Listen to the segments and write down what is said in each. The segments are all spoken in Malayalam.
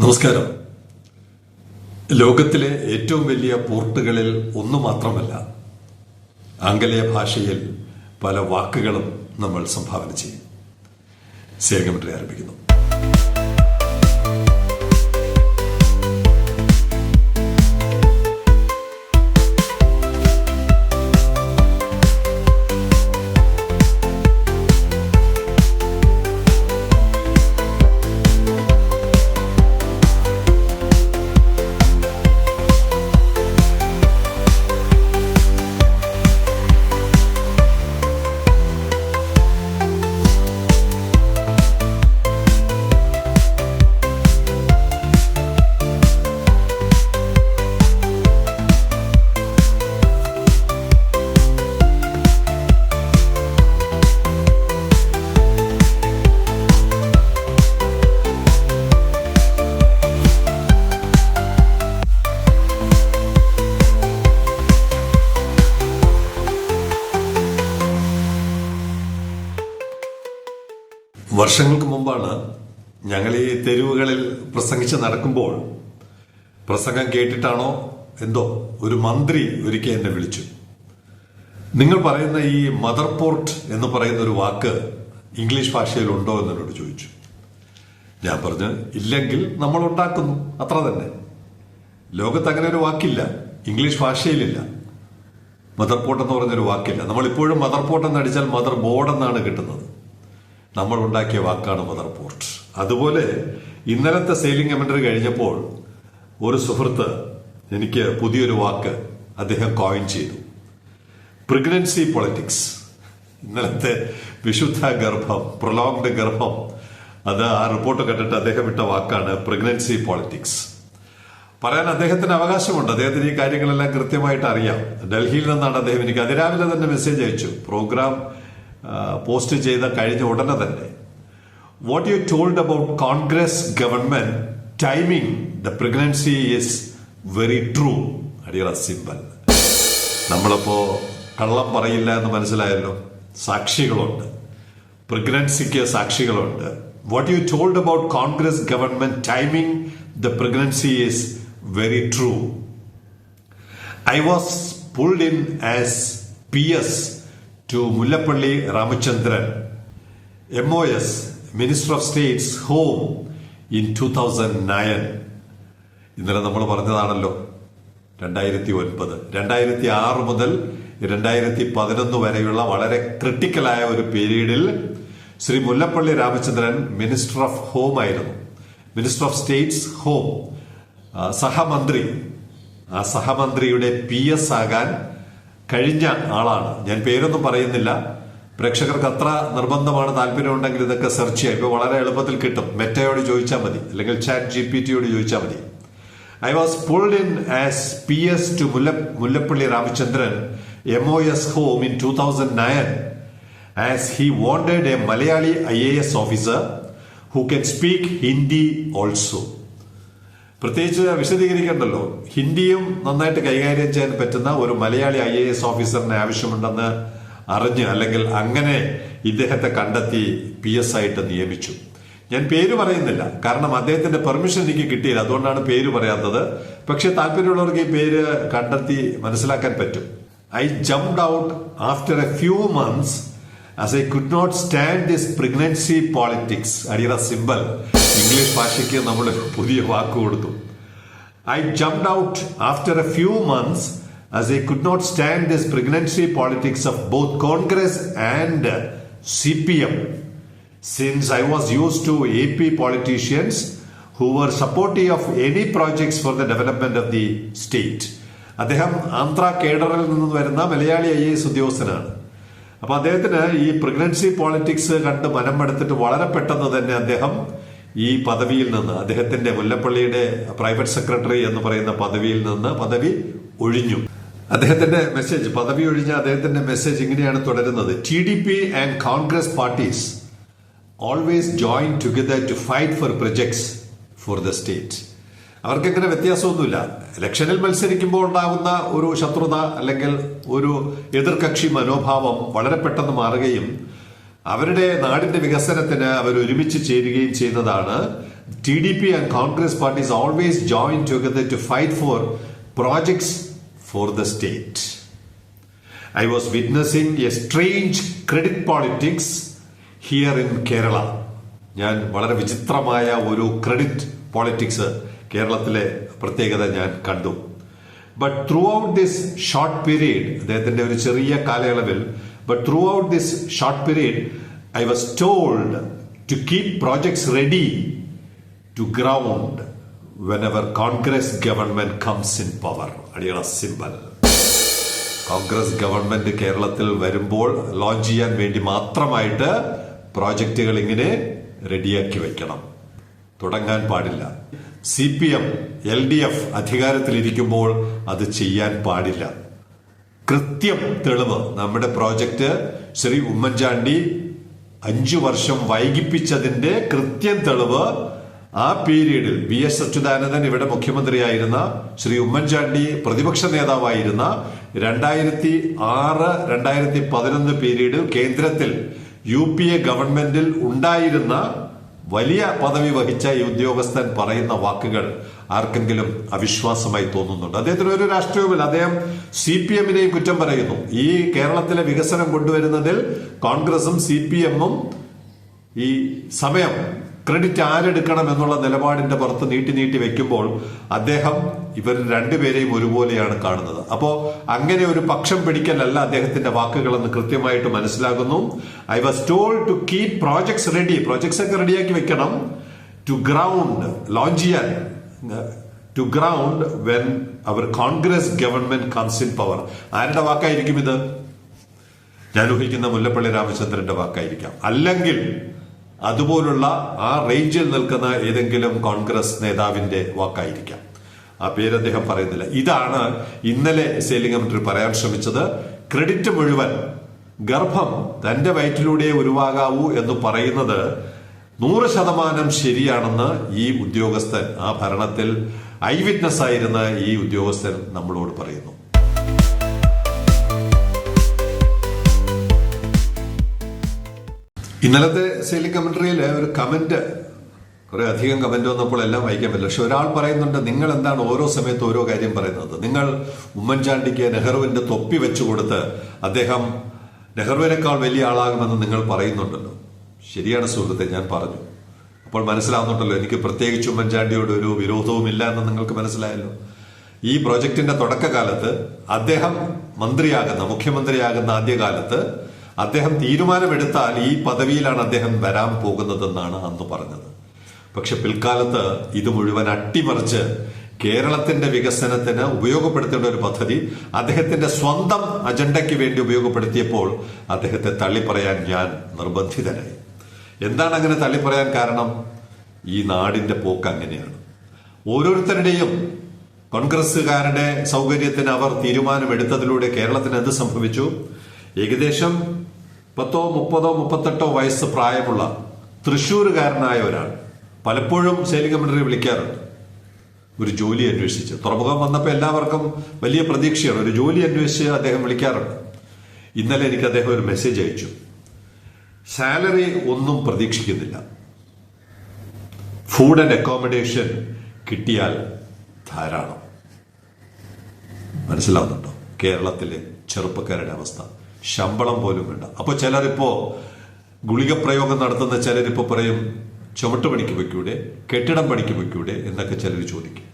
നമസ്കാരം. ലോകത്തിലെ ഏറ്റവും വലിയ പോർട്ടുകളിൽ ഒന്ന് മാത്രമല്ല ആംഗലേയ ഭാഷയിൽ പല വാക്കുകളും നമ്മൾ സംഭാവന ചെയ്യും. സേഗമന്ത്രി ആരംഭിക്കുന്നു. വർഷങ്ങൾക്ക് മുമ്പാണ് ഞങ്ങൾ ഈ തെരുവുകളിൽ പ്രസംഗിച്ച് നടക്കുമ്പോൾ പ്രസംഗം കേട്ടിട്ടാണോ എന്തോ ഒരു മന്ത്രി ഒരിക്കൽ എന്നെ വിളിച്ചു. നിങ്ങൾ പറയുന്ന ഈ മദർ പോർട്ട് എന്ന് പറയുന്ന ഒരു വാക്ക് ഇംഗ്ലീഷ് ഭാഷയിൽ ഉണ്ടോ എന്ന് എന്നോട് ചോദിച്ചു. ഞാൻ പറഞ്ഞു ഇല്ലെങ്കിൽ നമ്മൾ ഉണ്ടാക്കുന്നു അത്ര തന്നെ. ലോകത്ത് അങ്ങനെ ഒരു വാക്കില്ല ഇംഗ്ലീഷ് ഭാഷയിലില്ല. മദർ പോർട്ട് എന്ന് പറഞ്ഞൊരു വാക്കില്ല. നമ്മൾ ഇപ്പോഴും മദർ പോർട്ട് എന്ന് അടിച്ചാൽ മദർ ബോർഡ് എന്നാണ് കിട്ടുന്നത്. നമ്മൾ ഉണ്ടാക്കിയ വാക്കാണ് മദർ പോർട്ട് അതുപോലെ ഇന്നലത്തെ സെയിലിംഗ് കമന്ററി കഴിഞ്ഞപ്പോൾ ഒരു സുഹൃത്ത് എനിക്ക് പുതിയൊരു വാക്ക് അദ്ദേഹം കോയിൻ ചെയ്തു. പ്രഗ്നൻസി പൊളിറ്റിക്സ് ഇന്നലത്തെ വിശുദ്ധ ഗർഭം പ്രൊലോങ്ഡ് ഗർഭം. അത് ആ റിപ്പോർട്ട് കണ്ടിട്ട് അദ്ദേഹം ഇട്ട വാക്കാണ് പ്രഗ്നൻസി പൊളിറ്റിക്സ് പറയാൻ അദ്ദേഹത്തിന് അവകാശമുണ്ട്. അദ്ദേഹത്തിന് ഈ കാര്യങ്ങളെല്ലാം കൃത്യമായിട്ട് അറിയാം. ഡൽഹിയിൽ നിന്നാണ് അദ്ദേഹം എനിക്ക് അതിരാവിലെ തന്നെ മെസ്സേജ് അയച്ചു. പ്രോഗ്രാം പോസ്റ്റ് ചെയ്ത കഴിഞ്ഞ ഉടനെ തന്നെ what you told about Congress government timing the pregnancy is very true അടിയറ simple നമ്മളിപ്പോ കള്ളം പറയില്ല എന്ന് മനസ്സിലായല്ലോ? സാക്ഷികളുണ്ട്. പ്രഗ്നൻസിക്ക് സാക്ഷികളുണ്ട്. What you told about Congress government timing the pregnancy is very true I was pulled in as P was pulled in as PS to Mullapalli Ramachandran, MOS, Minister of State's home in 2009. ഇന്നലെ നമ്മൾ പറഞ്ഞതാണല്ലോ രണ്ടായിരത്തി ഒൻപത് രണ്ടായിരത്തി ആറ് മുതൽ രണ്ടായിരത്തി പതിനൊന്ന് വരെയുള്ള വളരെ ക്രിട്ടിക്കലായ ഒരു പീരീഡിൽ Shri Mullappally Ramachandran minister of home ആയിരുന്നു. മിനിസ്റ്റർ ഓഫ് സ്റ്റേറ്റ്സ് ഹോം സഹമന്ത്രി. ആ സഹമന്ത്രിയുടെ പി എസ് ആകാൻ കഴിഞ്ഞ ആളാണ്. ഞാൻ പേരൊന്നും പറയുന്നില്ല. പ്രേക്ഷകർക്ക് അത്ര നിർബന്ധമാണ് താല്പര്യമുണ്ടെങ്കിൽ ഇതൊക്കെ സെർച്ച് ചെയ്യാം. ഇപ്പൊ വളരെ എളുപ്പത്തിൽ കിട്ടും. മെറ്റയോട് ചോദിച്ചാൽ മതി. അല്ലെങ്കിൽ ചാറ്റ് ജി പി ടിയോട് ചോദിച്ചാൽ മതി. I was pulled in as P S to Mullappally Ramachandran M O S home in two thousand nine as he wanted a Malayali I A S officer who can speak Hindi also പ്രത്യേകിച്ച് വിശദീകരിക്കേണ്ടല്ലോ. ഹിന്ദിയും നന്നായിട്ട് കൈകാര്യം ചെയ്യാൻ പറ്റുന്ന ഒരു മലയാളി ഐ എ എസ് ഓഫീസറിന് ആവശ്യമുണ്ടെന്ന് അറിഞ്ഞ് അല്ലെങ്കിൽ അങ്ങനെ ഇദ്ദേഹത്തെ കണ്ടെത്തി പി എസ് ആയിട്ട് നിയമിച്ചു. ഞാൻ പേര് പറയുന്നില്ല. കാരണം അദ്ദേഹത്തിന്റെ പെർമിഷൻ എനിക്ക് കിട്ടിയില്ല. അതുകൊണ്ടാണ് പേര് പറയാത്തത്. പക്ഷെ താല്പര്യമുള്ളവർക്ക് ഈ പേര് കണ്ടെത്തി മനസ്സിലാക്കാൻ പറ്റും. I jumped out after a few months as I could not stand this pregnancy politics അടിയറ simple. English ഭാഷയ്ക്ക് നമ്മൾ പുതിയ വാക്ക് കൊടുത്തു. I jump out after a few months not stand this pregnancy politics of both Congress and C P M since I was use to A P politicians who were supportive of any projects for the development of the state അദ്ദേഹം ആന്ധ്ര കേഡറിൽ നിന്ന് വരുന്ന മലയാളി ഐ എസ് ഉദ്യോഗസ്ഥനാണ്. അപ്പൊ അദ്ദേഹത്തിന് ഈ പ്രഗ്നൻസി പോളിറ്റിക്സ് കണ്ട് മനം എടുത്തിട്ട് വളരെ പെട്ടെന്ന് തന്നെ അദ്ദേഹം ഈ പദവിയിൽ നിന്ന് അദ്ദേഹത്തിന്റെ മുല്ലപ്പള്ളിയുടെ പ്രൈവറ്റ് സെക്രട്ടറി എന്ന് പറയുന്ന പദവിയിൽ നിന്ന് പദവി ഒഴിഞ്ഞു. അദ്ദേഹത്തിന്റെ മെസ്സേജ് പദവി ഒഴിഞ്ഞ അദ്ദേഹത്തിന്റെ മെസ്സേജ് ഇങ്ങനെയാണ് തുടരുന്നത്. T D P and Congress parties always join together to fight for projects for the state അവർക്കങ്ങനെ വ്യത്യാസമൊന്നുമില്ല. ഇലക്ഷനിൽ മത്സരിക്കുമ്പോൾ ഉണ്ടാകുന്ന ഒരു ശത്രുത അല്ലെങ്കിൽ ഒരു എതിർകക്ഷി മനോഭാവം വളരെ പെട്ടെന്ന് മാറുകയും അവരുടെ നാടിന്റെ വികസനത്തിന് അവർ ഒരുമിച്ച് ചേരുകയും ചെയ്യുന്നതാണ് T D P and Congress party always join together to fight for projects for the state I was witnessing a strange credit politics here in Kerala ഞാൻ വളരെ വിചിത്രമായ ഒരു ക്രെഡിറ്റ് പോളിറ്റിക്സ് കേരളത്തിലെ പ്രത്യേകത ഞാൻ കണ്ടു. But throughout this short period അദ്ദേഹത്തിന്റെ ഒരു ചെറിയ കാലയളവിൽ but throughout this short period, I was told to keep projects ready to ground whenever Congress government comes in power. Power simple Congress government കേരളത്തിൽ വരുമ്പോൾ ലോഞ്ച് ചെയ്യാൻ വേണ്ടി മാത്രമായിട്ട് പ്രോജക്റ്റുകൾ ഇങ്ങനെ റെഡിയാക്കി വെക്കണം. തുടങ്ങാൻ പാടില്ല. C P M L D F അധികാരത്തിലിരിക്കുമ്പോൾ അത് ചെയ്യാൻ പാടില്ല. കൃത്യം തെളിവ്. നമ്മുടെ പ്രോജക്റ്റ് ശ്രീ ഉമ്മൻചാണ്ടി അഞ്ചു വർഷം വൈകിപ്പിച്ചതിന്റെ കൃത്യം തെളിവ് ആ പീരീഡിൽ വി എസ് അച്യുതാനന്ദൻ ഇവിടെ മുഖ്യമന്ത്രിയായിരുന്ന ശ്രീ ഉമ്മൻചാണ്ടി പ്രതിപക്ഷ നേതാവായിരുന്ന രണ്ടായിരത്തി ആറ് രണ്ടായിരത്തി പതിനൊന്ന് പീരീഡ് കേന്ദ്രത്തിൽ യു പി എ ഗവൺമെന്റിൽ ഉണ്ടായിരുന്ന വലിയ പദവി വഹിച്ച ഈ ഉദ്യോഗസ്ഥൻ പറയുന്ന വാക്കുകൾ. ആർക്കെങ്കിലും അവിശ്വാസമായി തോന്നുന്നുണ്ട്. അദ്ദേഹത്തിന് ഒരു രാഷ്ട്രീയവുമില്ല. അദ്ദേഹം സി പി എമ്മിനെയും കുറ്റം പറയുന്നു. ഈ കേരളത്തിലെ വികസനം കൊണ്ടുവരുന്നതിൽ കോൺഗ്രസും സി പി എമ്മും ഈ സമയം ക്രെഡിറ്റ് ആരെടുക്കണം എന്നുള്ള നിലപാടിന്റെ പുറത്ത് നീട്ടി നീട്ടി വെക്കുമ്പോൾ അദ്ദേഹം ഇവർ രണ്ടുപേരെയും ഒരുപോലെയാണ് കാണുന്നത്. അപ്പോൾ അങ്ങനെ ഒരു പക്ഷം പിടിക്കലല്ല അദ്ദേഹത്തിന്റെ വാക്കുകളെന്ന് കൃത്യമായിട്ട് മനസ്സിലാകുന്നു. I was told to keep projects ready. Projects ഒക്കെ റെഡിയാക്കി വെക്കണം. ടു ഗ്രൗണ്ട് ലോഞ്ച് ചെയ്യാൻ. To ground when our Congress government comes in power ആരുടെ വാക്കായിരിക്കും ഇത്? ഞാൻ ഊഹിക്കുന്ന മുല്ലപ്പള്ളി രാമചന്ദ്രന്റെ വാക്കായിരിക്കാം. അല്ലെങ്കിൽ അതുപോലുള്ള ആ റേഞ്ചിൽ നിൽക്കുന്ന ഏതെങ്കിലും കോൺഗ്രസ് നേതാവിന്റെ വാക്കായിരിക്കാം. ആ പേര് അദ്ദേഹം പറയുന്നില്ല. ഇതാണ് ഇന്നലെ സേലിംഗമന്ത്രി പറയാൻ ശ്രമിച്ചത്. ക്രെഡിറ്റ് മുഴുവൻ ഗർഭം തന്റെ വയറ്റിലൂടെ ഉരുവാകാവൂ എന്ന് പറയുന്നത് നൂറ് ശതമാനം ശരിയാണെന്ന് ഈ ഉദ്യോഗസ്ഥൻ ആ ഭരണത്തിൽ ഐ വിറ്റ്നസ് ആയിരുന്ന ഈ ഉദ്യോഗസ്ഥൻ നമ്മളോട് പറയുന്നു. ഇന്നലത്തെ സെയിലിംഗ് കമന്ററിയിൽ ഒരു കമന്റ് കുറെ അധികം കമന്റ് വന്നപ്പോൾ എല്ലാം വായിക്കാൻ പറ്റില്ല. പക്ഷെ ഒരാൾ പറയുന്നുണ്ട് നിങ്ങൾ എന്താണ് ഓരോ സമയത്ത് ഓരോ കാര്യം പറയുന്നത്? നിങ്ങൾ ഉമ്മൻചാണ്ടിക്ക് നെഹ്റുവിന്റെ തൊപ്പി വെച്ചു കൊടുത്ത് അദ്ദേഹം നെഹ്റുവിനേക്കാൾ വലിയ ആളാകുമെന്ന് നിങ്ങൾ പറയുന്നുണ്ടല്ലോ. ശരിയാണ് സുഹൃത്തെ ഞാൻ പറഞ്ഞു. അപ്പോൾ മനസ്സിലാവുന്നുണ്ടല്ലോ എനിക്ക് പ്രത്യേകിച്ച് ഉമ്മൻചാണ്ടിയോട് ഒരു വിരോധവും ഇല്ല എന്ന് നിങ്ങൾക്ക് മനസ്സിലായല്ലോ. ഈ പ്രോജക്റ്റിന്റെ തുടക്കകാലത്ത് അദ്ദേഹം മന്ത്രിയാകുന്ന മുഖ്യമന്ത്രിയാകുന്ന ആദ്യകാലത്ത് അദ്ദേഹം തീരുമാനമെടുത്താൽ ഈ പദവിയിലാണ് അദ്ദേഹം വരാൻ പോകുന്നതെന്നാണ് അന്ന് പറഞ്ഞത്. പക്ഷെ പിൽക്കാലത്ത് ഇത് മുഴുവൻ അട്ടിമറിച്ച് കേരളത്തിന്റെ വികസനത്തിന് ഉപയോഗപ്പെടുത്തേണ്ട ഒരു പദ്ധതി അദ്ദേഹത്തിന്റെ സ്വന്തം അജണ്ടയ്ക്ക് വേണ്ടി ഉപയോഗപ്പെടുത്തിയപ്പോൾ അദ്ദേഹത്തെ തള്ളിപ്പറയാൻ ഞാൻ നിർബന്ധിതനായി. എന്താണ് അങ്ങനെ തള്ളിപ്പറയാൻ കാരണം? ഈ നാടിന്റെ പോക്ക് അങ്ങനെയാണ്. ഓരോരുത്തരുടെയും കോൺഗ്രസ്സുകാരുടെ സൗകര്യത്തിന് അവർ തീരുമാനമെടുത്തതിലൂടെ കേരളത്തിന് എന്ത് സംഭവിച്ചു? ഏകദേശം പത്തോ മുപ്പതോ മുപ്പത്തെട്ടോ വയസ്സ് പ്രായമുള്ള തൃശ്ശൂരുകാരനായ ഒരാൾ പലപ്പോഴും സേലിംഗമന്ത്രി വിളിക്കാറുണ്ട്. ഒരു ജോലി അന്വേഷിച്ച്. തുറമുഖം വന്നപ്പോൾ എല്ലാവർക്കും വലിയ പ്രതീക്ഷയാണ്. ഒരു ജോലി അന്വേഷിച്ച് അദ്ദേഹം വിളിക്കാറുണ്ട്. ഇന്നലെ എനിക്ക് അദ്ദേഹം ഒരു മെസ്സേജ് അയച്ചു. സാലറി ഒന്നും പ്രതീക്ഷിക്കുന്നില്ല. ഫുഡ് ആൻഡ് അക്കോമഡേഷൻ കിട്ടിയാൽ ധാരാളം. മനസ്സിലാവുന്നുണ്ടോ? കേരളത്തിലെ ചെറുപ്പക്കാരുടെ അവസ്ഥ. ശമ്പളം പോലും വേണ്ട. അപ്പൊ ചിലരിപ്പോ ഗുളിക പ്രയോഗം നടത്തുന്ന ചിലരിപ്പോ പറയും ചുമട്ട് പണിക്ക് വയ്ക്കൂടെ കെട്ടിടം പണിക്ക് വയ്ക്കൂടെ എന്നൊക്കെ ചിലർ ചോദിക്കും.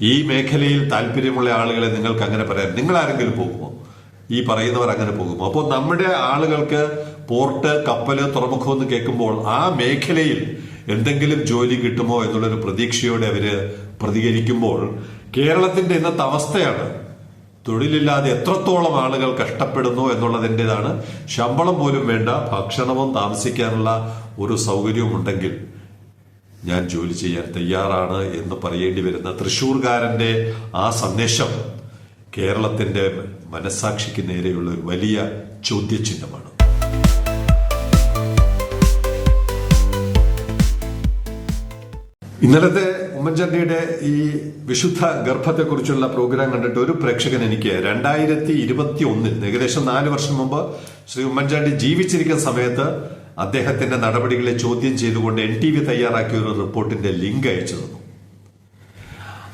ഈ മേഖലയിൽ താല്പര്യമുള്ള ആളുകളെ നിങ്ങൾക്ക് അങ്ങനെ പറയാം. നിങ്ങൾ ആരെങ്കിലും പോകുമോ? ഈ പറയുന്നവർ അങ്ങനെ പോകുമോ? അപ്പോൾ നമ്മുടെ ആളുകൾക്ക് പോർട്ട് കപ്പൽ തുറമുഖം എന്ന് കേൾക്കുമ്പോൾ ആ മേഖലയിൽ എന്തെങ്കിലും ജോലി കിട്ടുമോ എന്നുള്ളൊരു പ്രതീക്ഷയോടെ അവർ പ്രതികരിക്കുമ്പോൾ കേരളത്തിന്റെ ഇന്നത്തെ അവസ്ഥയാണ് തൊഴിലില്ലാതെ എത്രത്തോളം ആളുകൾ കഷ്ടപ്പെടുന്നു എന്നുള്ളതിന്റെതാണ് ശമ്പളം പോലും വേണ്ട ഭക്ഷണവും താമസിക്കാനുള്ള ഒരു സൗകര്യവും ഉണ്ടെങ്കിൽ ഞാൻ ജോലി ചെയ്യാൻ തയ്യാറാണ് എന്ന് പറയേണ്ടി വരുന്ന തൃശൂർകാരന്റെ ആ സന്ദേശം കേരളത്തിന്റെ മനസാക്ഷിക്ക് നേരെയുള്ള ഒരു വലിയ ചോദ്യചിഹ്നമാണ്. ഇന്നലത്തെ ഉമ്മൻചാണ്ടിയുടെ ഈ വിശുദ്ധ ഗർഭത്തെക്കുറിച്ചുള്ള പ്രോഗ്രാം കണ്ടിട്ട് ഒരു പ്രേക്ഷകൻ എനിക്ക് രണ്ടായിരത്തി ഇരുപത്തി ഒന്നിൽ ഏകദേശം നാല് വർഷം മുമ്പ് ശ്രീ ഉമ്മൻചാണ്ടി ജീവിച്ചിരിക്കുന്ന സമയത്ത് അദ്ദേഹത്തിന്റെ നടപടികളെ ചോദ്യം ചെയ്തുകൊണ്ട് എൻ ടി വി തയ്യാറാക്കിയ ഒരു റിപ്പോർട്ടിന്റെ ലിങ്ക് അയച്ചു തന്നു.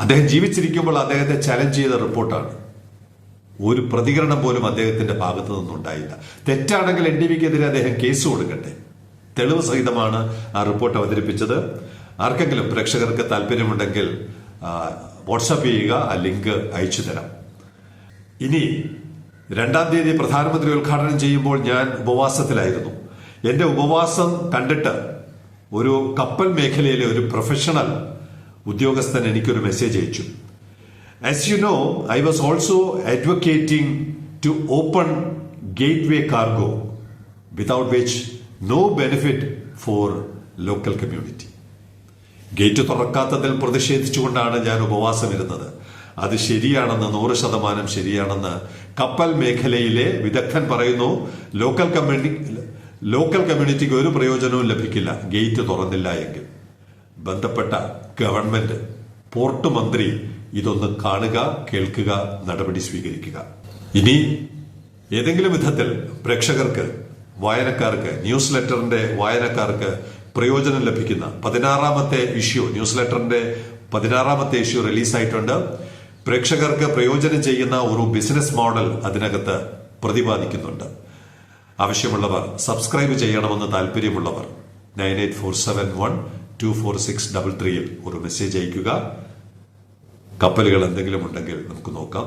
അദ്ദേഹം ജീവിച്ചിരിക്കുമ്പോൾ അദ്ദേഹത്തെ ചലഞ്ച് ചെയ്ത റിപ്പോർട്ടാണ്. ഒരു പ്രതികരണം പോലും അദ്ദേഹത്തിന്റെ ഭാഗത്തു നിന്നുണ്ടായില്ല. തെറ്റാണെങ്കിൽ എൻ ഡി വിക്കെതിരെ അദ്ദേഹം കേസ് കൊടുക്കട്ടെ. തെളിവ് സഹിതമാണ് ആ റിപ്പോർട്ട് അവതരിപ്പിച്ചത്. ആർക്കെങ്കിലും പ്രേക്ഷകർക്ക് താല്പര്യമുണ്ടെങ്കിൽ വാട്സപ്പ് ചെയ്യുക ആ ലിങ്ക് അയച്ചു തരാം. ഇനി രണ്ടാം തീയതി പ്രധാനമന്ത്രി ഉദ്ഘാടനം ചെയ്യുമ്പോൾ ഞാൻ ഉപവാസത്തിലായിരുന്നു. എന്റെ ഉപവാസം കണ്ടിട്ട് ഒരു കപ്പൽ മേഖലയിലെ ഒരു പ്രൊഫഷണൽ ഉദ്യോഗസ്ഥൻ എനിക്കൊരു മെസ്സേജ് അയച്ചു. As you know I was also advocating to open gateway cargo without which no benefit for local community gate തുറക്കാത്തതിൽ പ്രതിഷേധിച്ചുകൊണ്ടാണ് ഞാൻ ഉപവാസമിരുന്നത് അത് ശരിയാണെന്ന് നൂറ് ശതമാനം ശരിയാണെന്ന് കപ്പൽ മേഖലയിലെ വിദഗ്ധൻ പറയുന്നു ലോക്കൽ കമ്മ്യൂണിറ്റി ലോക്കൽ കമ്മ്യൂണിറ്റിക്ക് ഒരു പ്രയോജനവും ലഭിക്കില്ല. ഗേറ്റ് തുറന്നില്ല എങ്കിൽ. ബന്ധപ്പെട്ട ഗവൺമെന്റ് പോർട്ട് മന്ത്രി ഇതൊന്ന് കാണുക കേൾക്കുക നടപടി സ്വീകരിക്കുക. ഇനി ഏതെങ്കിലും വിധത്തിൽ പ്രേക്ഷകർക്ക് വായനക്കാർക്ക് ന്യൂസ് ലെറ്ററിന്റെ വായനക്കാർക്ക് പ്രയോജനം ലഭിക്കുന്ന പതിനാറാമത്തെ ഇഷ്യൂ ന്യൂസ് ലെറ്ററിന്റെ പതിനാറാമത്തെ ഇഷ്യൂ റിലീസായിട്ടുണ്ട് പ്രേക്ഷകർക്ക് പ്രയോജനം ചെയ്യുന്ന ഒരു ബിസിനസ് മോഡൽ അതിനകത്ത് പ്രതിപാദിക്കുന്നുണ്ട്. ആവശ്യമുള്ളവർ സബ്സ്ക്രൈബ് ചെയ്യണമെന്ന് താല്പര്യമുള്ളവർ nine eight four seven one two four six double ത്രീയിൽ ഒരു മെസ്സേജ് അയയ്ക്കുക. കപ്പലുകൾ എന്തെങ്കിലും ഉണ്ടെങ്കിൽ നമുക്ക് നോക്കാം.